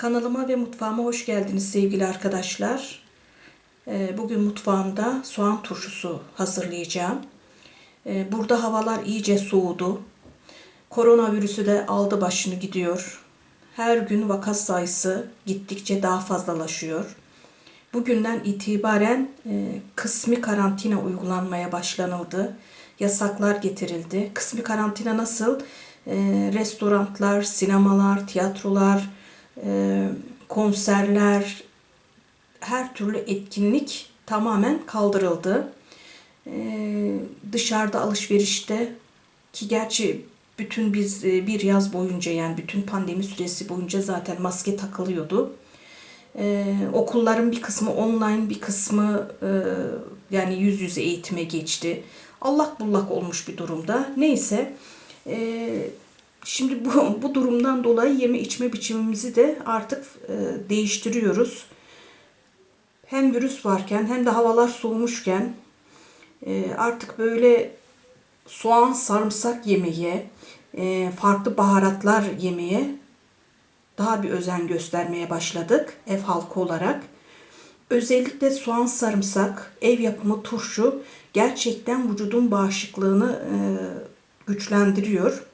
Kanalıma ve mutfağıma hoş geldiniz sevgili arkadaşlar. Ee, Bugün mutfağımda soğan turşusu hazırlayacağım. Ee, Burada havalar iyice soğudu. Koronavirüsü de aldı başını gidiyor. Her gün vaka sayısı gittikçe daha fazlalaşıyor. Bugünden itibaren e, kısmi karantina uygulanmaya başlanıldı. Yasaklar getirildi. Kısmi karantina nasıl? E, restoranlar, sinemalar, tiyatrolar, konserler, her türlü etkinlik tamamen kaldırıldı. E, dışarıda alışverişte ki gerçi bütün biz e, bir yaz boyunca yani bütün pandemi süresi boyunca zaten maske takılıyordu. Ee, okulların bir kısmı online, bir kısmı e, yani yüz yüze eğitime geçti. Allak bullak olmuş bir durumda. Neyse, e, şimdi bu, bu durumdan dolayı yeme içme biçimimizi de artık e, değiştiriyoruz. Hem virüs varken hem de havalar soğumuşken e, artık böyle soğan, sarımsak yemeye, e, farklı baharatlar yemeye daha bir özen göstermeye başladık ev halkı olarak. Özellikle soğan, sarımsak, ev yapımı turşu gerçekten vücudun bağışıklığını e, güçlendiriyor.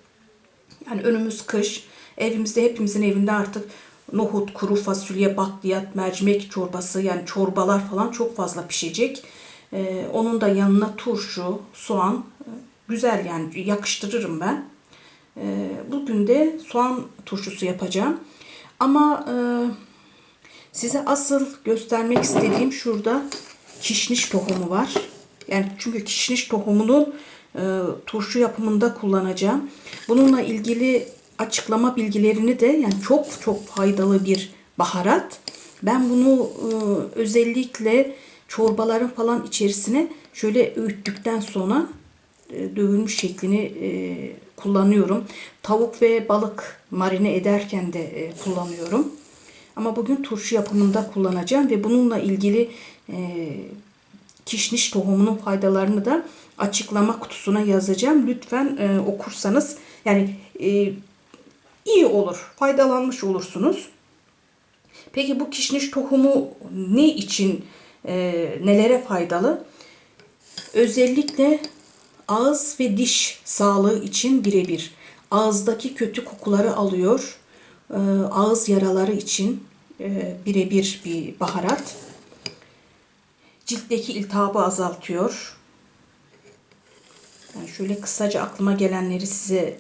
Yani önümüz kış. Evimizde hepimizin evinde artık nohut, kuru fasulye, bakliyat, mercimek çorbası yani çorbalar falan çok fazla pişecek. E, onun da yanına turşu, soğan e, güzel yani yakıştırırım ben. E, bugün de soğan turşusu yapacağım. Ama e, size asıl göstermek istediğim şurada kişniş tohumu var. Yani çünkü kişniş tohumunu e, turşu yapımında kullanacağım. Bununla ilgili açıklama bilgilerini de yani çok çok faydalı bir baharat. Ben bunu e, özellikle çorbaların falan içerisine şöyle öğüttükten sonra e, dövülmüş şeklini e, kullanıyorum. Tavuk ve balık marine ederken de e, kullanıyorum. Ama bugün turşu yapımında kullanacağım ve bununla ilgili kişniş tohumunun faydalarını da açıklama kutusuna yazacağım. Lütfen okursanız yani iyi olur, faydalanmış olursunuz. Peki bu kişniş tohumu ne için, nelere faydalı? Özellikle ağız ve diş sağlığı için birebir. Ağızdaki kötü kokuları alıyor. Ee, ağız yaraları için e, birebir bir baharat. Ciltteki iltihabı azaltıyor. Yani şöyle kısaca aklıma gelenleri size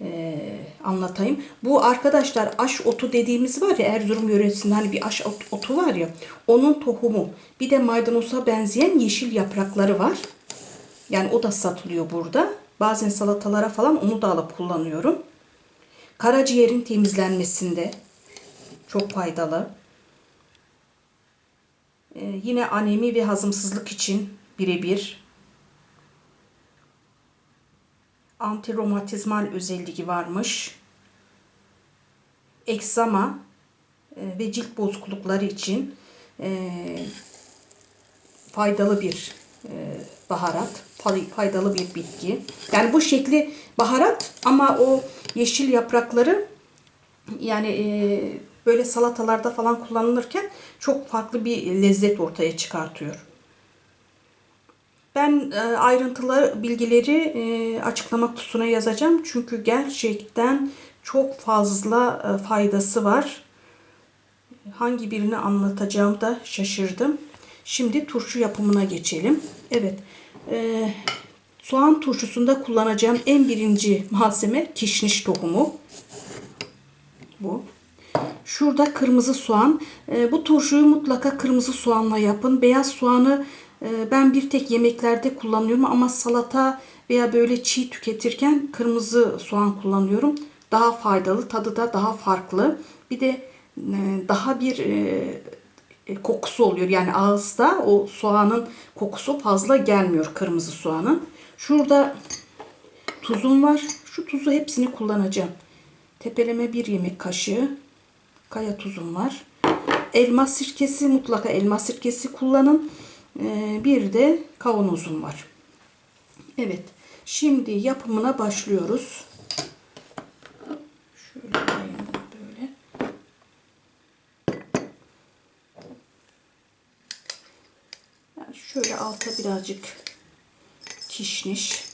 e, anlatayım. Bu arkadaşlar aş otu dediğimiz var ya Erzurum yöresinde hani bir aş otu var ya onun tohumu. Bir de maydanoza benzeyen yeşil yaprakları var. Yani o da satılıyor burada. Bazen salatalara falan onu da alıp kullanıyorum. Karaciğerin temizlenmesinde çok faydalı. Ee, yine anemi ve hazımsızlık için birebir. Antiromatizmal özelliği varmış. Eksama e, ve cilt bozuklukları için e, faydalı bir e, baharat faydalı bir bitki. Yani bu şekli baharat ama o yeşil yaprakları yani e, böyle salatalarda falan kullanılırken çok farklı bir lezzet ortaya çıkartıyor. Ben e, ayrıntılı bilgileri e, açıklama kutusuna yazacağım. Çünkü gerçekten çok fazla e, faydası var. Hangi birini anlatacağım da şaşırdım. Şimdi turşu yapımına geçelim. Evet. Soğan turşusunda kullanacağım en birinci malzeme kişniş tohumu. Bu. Şurada kırmızı soğan. E, bu turşuyu mutlaka kırmızı soğanla yapın. Beyaz soğanı e, ben bir tek yemeklerde kullanıyorum ama salata veya böyle çiğ tüketirken kırmızı soğan kullanıyorum. Daha faydalı, tadı da daha farklı. Bir de e, daha bir e, kokusu oluyor. Yani ağızda o soğanın kokusu fazla gelmiyor kırmızı soğanın. Şurada tuzum var. Şu tuzu hepsini kullanacağım. Tepeleme bir yemek kaşığı kaya tuzum var. Elmas sirkesi mutlaka elmas sirkesi kullanın. Ee, bir de kavanozum var. Evet. Şimdi yapımına başlıyoruz. Şöyle koyayım böyle. Şöyle alta birazcık kişniş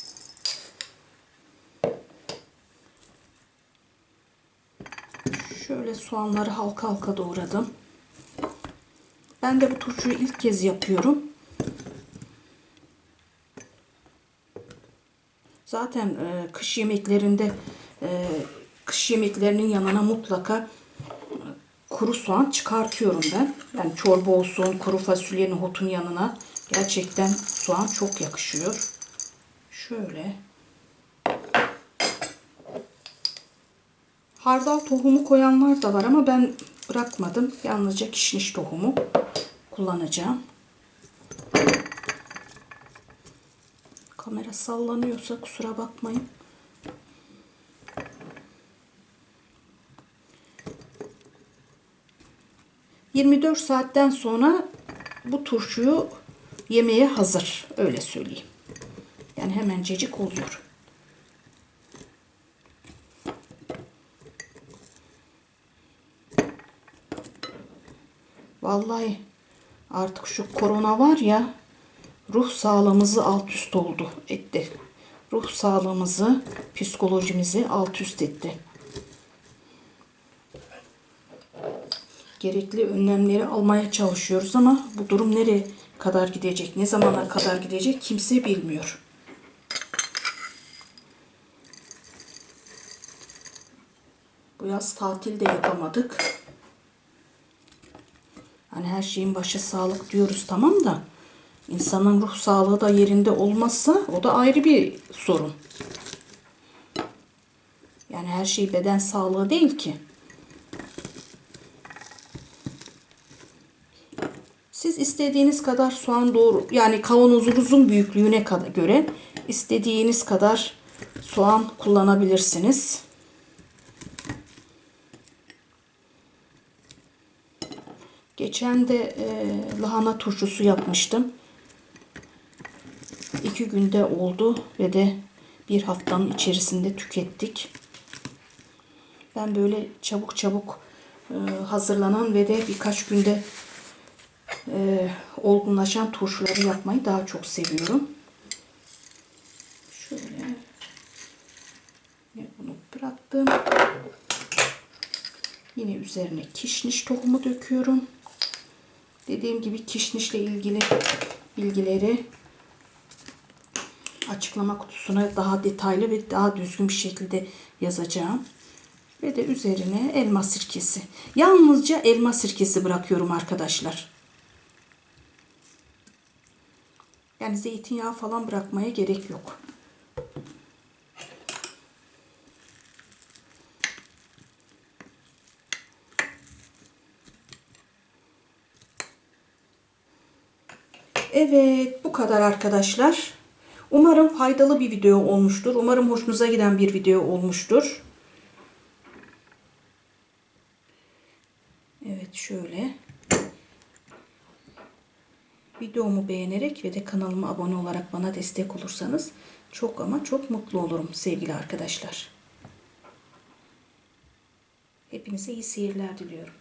Şöyle soğanları halka halka doğradım. Ben de bu turşuyu ilk kez yapıyorum. Zaten e, kış yemeklerinde e, kış yemeklerinin yanına mutlaka e, kuru soğan çıkartıyorum ben. Yani çorba olsun, kuru fasulye, nohutun yanına gerçekten soğan çok yakışıyor. Şöyle. Hardal tohumu koyanlar da var ama ben bırakmadım. Yalnızca kişniş tohumu kullanacağım. Kamera sallanıyorsa kusura bakmayın. ...24 saatten sonra bu turşuyu yemeye hazır. Öyle söyleyeyim. Yani hemencecik oluyor. Vallahi artık şu korona var ya ruh sağlığımızı alt üst oldu etti. Ruh sağlığımızı, psikolojimizi alt üst etti. Gerekli önlemleri almaya çalışıyoruz ama bu durum nereye kadar gidecek, ne zamana kadar gidecek kimse bilmiyor. Bu yaz tatil de yapamadık. Hani her şeyin başı sağlık diyoruz tamam da insanın ruh sağlığı da yerinde olmazsa o da ayrı bir sorun. Yani her şey beden sağlığı değil ki. Siz istediğiniz kadar soğan doğru yani kavanozunuzun büyüklüğüne göre istediğiniz kadar soğan kullanabilirsiniz. Geçen de e, lahana turşusu yapmıştım. İki günde oldu ve de bir haftanın içerisinde tükettik. Ben böyle çabuk çabuk e, hazırlanan ve de birkaç günde e, olgunlaşan turşuları yapmayı daha çok seviyorum. Şöyle bunu bıraktım. Yine üzerine kişniş tohumu döküyorum. Dediğim gibi kişnişle ilgili bilgileri açıklama kutusuna daha detaylı ve daha düzgün bir şekilde yazacağım. Ve de üzerine elma sirkesi. Yalnızca elma sirkesi bırakıyorum arkadaşlar. Yani zeytinyağı falan bırakmaya gerek yok. Evet bu kadar arkadaşlar. Umarım faydalı bir video olmuştur. Umarım hoşunuza giden bir video olmuştur. Evet şöyle. Videomu beğenerek ve de kanalıma abone olarak bana destek olursanız çok ama çok mutlu olurum sevgili arkadaşlar. Hepinize iyi seyirler diliyorum.